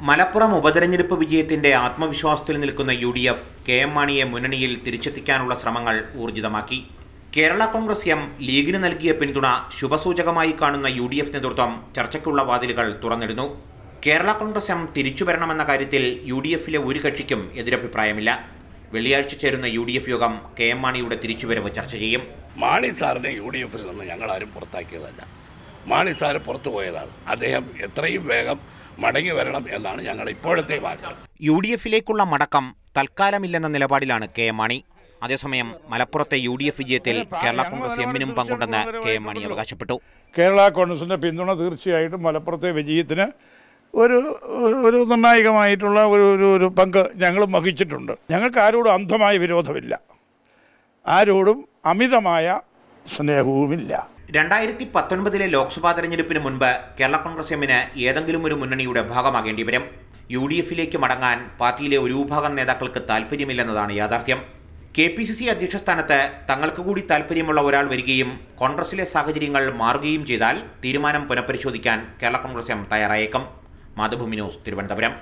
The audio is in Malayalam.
മലപ്പുറം ഉപതെരഞ്ഞെടുപ്പ് വിജയത്തിന്റെ ആത്മവിശ്വാസത്തിൽ നിൽക്കുന്ന U D F K M മാണിയെ മുന്നണിയിൽ തിരിച്ചെത്തിക്കാനുള്ള ശ്രമങ്ങൾ ഊർജിതമാക്കി. കേരള കോൺഗ്രസ് എം ലീഗിന് നൽകിയ പിന്തുണ ശുഭസൂചകമായി കാണുന്ന യു ഡി എഫ് നേതൃത്വം ചർച്ചയ്ക്കുള്ള വാതിലുകൾ തുറന്നിടുന്നു. കേരള കോൺഗ്രസ് എം തിരിച്ചു വരണമെന്ന കാര്യത്തിൽ യു ഡി എഫിലെ ഒരു കക്ഷിക്കും എതിരഭിപ്രായമില്ല. വെള്ളിയാഴ്ച ചേരുന്ന യു ഡി എഫ് യോഗം കെ എം മാണിയുടെ തിരിച്ചുവരവ് ചർച്ച ചെയ്യും. മാണി സാറിനെ യു ഡി എഫിൽ നിന്ന് ഞങ്ങളാരും പുറത്താക്കിയതല്ല. മാണി സാറ് പുറത്തു പോയതാണ്. അദ്ദേഹം എത്രയും വേഗം മടങ്ങി വരണം എന്നാണ് ഞങ്ങൾ ഇപ്പോഴത്തെ വാക്ക്. യു ഡി എഫിലേക്കുള്ള മടക്കം തൽക്കാലമില്ലെന്ന നിലപാടിലാണ് കെ എം മാണി. അതേസമയം മലപ്പുറത്തെ യു ഡി എഫ് വിജയത്തിൽ കേരള കോൺഗ്രസ് എമ്മിനും പങ്കുണ്ടെന്ന് കെ എം മാണി അവകാശപ്പെട്ടു. കേരള കോൺഗ്രസിന്റെ പിന്തുണ തീർച്ചയായിട്ടും മലപ്പുറത്തെ വിജയത്തിന് ഒരു ഒരു- ഒരു നിർണായകമായിട്ടുള്ള ഒരു ഒരു ഒരു പങ്ക് ഞങ്ങൾ വഹിച്ചിട്ടുണ്ട്. ഞങ്ങൾക്ക് ആരോടും അന്ധമായ വിരോധമില്ല. ആരോടും അമിതമായ സ്നേഹവുമില്ല. രണ്ടായിരത്തി പത്തൊൻപതിലെ ലോക്സഭാ തെരഞ്ഞെടുപ്പിന് മുൻപ് കേരള കോൺഗ്രസ് എമ്മിന് ഏതെങ്കിലും ഒരു മുന്നണിയുടെ ഭാഗമാകേണ്ടി വരും. യു ഡി എഫിലേക്ക് മടങ്ങാൻ പാർട്ടിയിലെ ഒരു വിഭാഗം നേതാക്കൾക്ക് താൽപ്പര്യമില്ലെന്നതാണ് യാഥാർത്ഥ്യം. കെ പി സി സി അധ്യക്ഷ സ്ഥാനത്ത് തങ്ങൾക്ക് കൂടി താൽപ്പര്യമുള്ള ഒരാൾ വരികയും കോൺഗ്രസിലെ സാഹചര്യങ്ങൾ മാറുകയും ചെയ്താൽ തീരുമാനം പുനഃപരിശോധിക്കാൻ കേരള കോൺഗ്രസ് എം തയ്യാറായേക്കും. മാതൃഭൂമി ന്യൂസ് തിരുവനന്തപുരം.